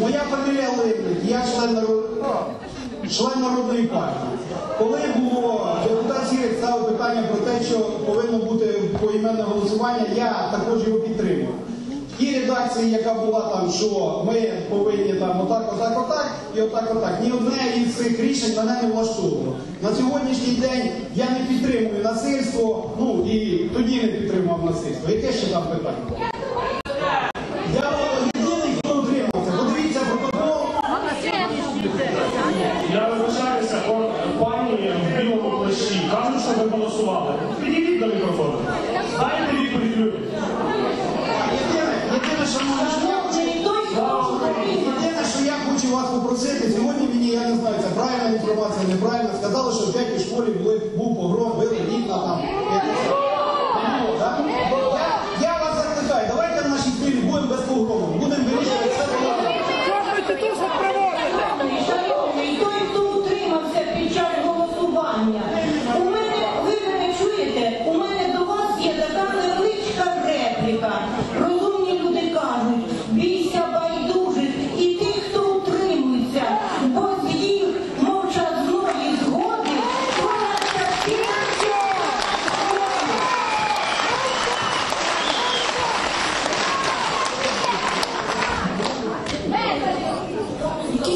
Моя фамілія Липник, я член, член народної партії. Коли було депутат Сірик ставив питання про те, що повинно бути поіменне голосування, я також його підтримав. В тій редакції, яка була там, що ми повинні там отак, отак, отак і отак, отак. Ні одне із цих рішень мене не влаштовувало. На сьогоднішній день я не підтримую насильство, ну і тоді не підтримував насильство. Яке ще там питання? правда. Підійдіть до мікрофону. Знаєте відповідь люди? Єдине, що я хочу вас попросити, сьогодні мені я не знаю, це правильна інформація, неправильна. Сказали, що в п'ятій школі були, був погром, били вікна там. Я вас закликаю, давайте в нашій спілі будемо без погрому.